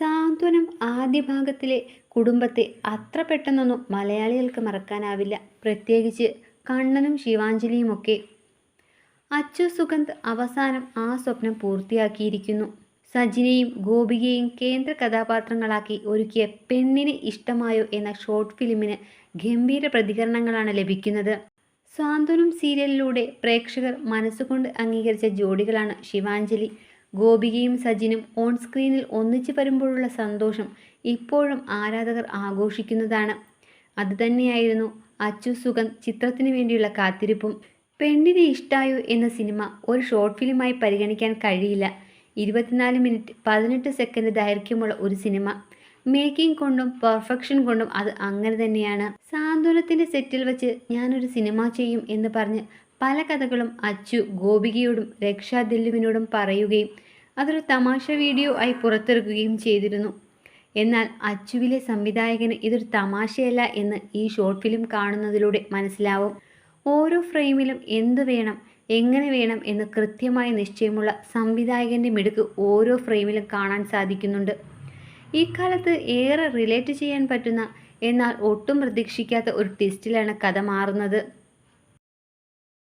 സാന്ത്വനം ആദ്യ ഭാഗത്തിലെ കുടുംബത്തെ അത്ര പെട്ടെന്നൊന്നും മലയാളികൾക്ക് മറക്കാനാവില്ല. പ്രത്യേകിച്ച് കണ്ണനും ശിവാഞ്ജലിയുമൊക്കെ. അച്ചു സുഗന്ധ് അവസാനം ആ സ്വപ്നം പൂർത്തിയാക്കിയിരിക്കുന്നു. സജിനെയും ഗോപികയെയും കേന്ദ്ര കഥാപാത്രങ്ങളാക്കി ഒരുക്കിയ പെണ്ണിന് ഇഷ്ടമായോ എന്ന ഷോർട്ട് ഫിലിമിന് ഗംഭീര പ്രതികരണങ്ങളാണ് ലഭിക്കുന്നത്. സാന്ത്വനം സീരിയലിലൂടെ പ്രേക്ഷകർ മനസ്സുകൊണ്ട് അംഗീകരിച്ച ജോഡികളാണ് ശിവാഞ്ജലി. ഗോപികയും സജിനും ഓൺ സ്ക്രീനിൽ ഒന്നിച്ചു വരുമ്പോഴുള്ള സന്തോഷം ഇപ്പോഴും ആരാധകർ ആഘോഷിക്കുന്നതാണ്. അതുതന്നെയായിരുന്നു അച്ചു സുഗന്ധ് ചിത്രത്തിന് വേണ്ടിയുള്ള കാത്തിരിപ്പും. പെണ്ണിനെ ഇഷ്ടായോ എന്ന സിനിമ ഒരു ഷോർട്ട് ഫിലിമായി പരിഗണിക്കാൻ കഴിയില്ല. ഇരുപത്തിനാല് മിനിറ്റ് പതിനെട്ട് സെക്കൻഡ് ദൈർഘ്യമുള്ള ഒരു സിനിമ. മേക്കിംഗ് കൊണ്ടും പെർഫെക്ഷൻ കൊണ്ടും അത് അങ്ങനെ തന്നെയാണ്. സാന്ത്വനത്തിന്റെ സെറ്റിൽ വെച്ച് ഞാനൊരു സിനിമ ചെയ്യും എന്ന് പറഞ്ഞ് പല കഥകളും അച്ചു ഗോപികയോടും രക്ഷാ ദില്ലുവിനോടും പറയുകയും അതൊരു തമാശ വീഡിയോ ആയി പുറത്തിറക്കുകയും ചെയ്തിരുന്നു. എന്നാൽ അച്ചുവിലെ സംവിധായകന് ഇതൊരു തമാശയല്ല എന്ന് ഈ ഷോർട്ട് ഫിലിം കാണുന്നതിലൂടെ മനസ്സിലാവും. ഓരോ ഫ്രെയിമിലും എന്ത് വേണം എങ്ങനെ വേണം എന്ന് കൃത്യമായ നിശ്ചയമുള്ള സംവിധായകന്റെ മിടുക്ക് ഓരോ ഫ്രെയിമിലും കാണാൻ സാധിക്കുന്നുണ്ട്. ഇക്കാലത്ത് ഏറെ റിലേറ്റ് ചെയ്യാൻ പറ്റുന്ന എന്നാൽ ഒട്ടും പ്രതീക്ഷിക്കാത്ത ഒരു ട്വിസ്റ്റിലാണ് കഥ മാറുന്നത്.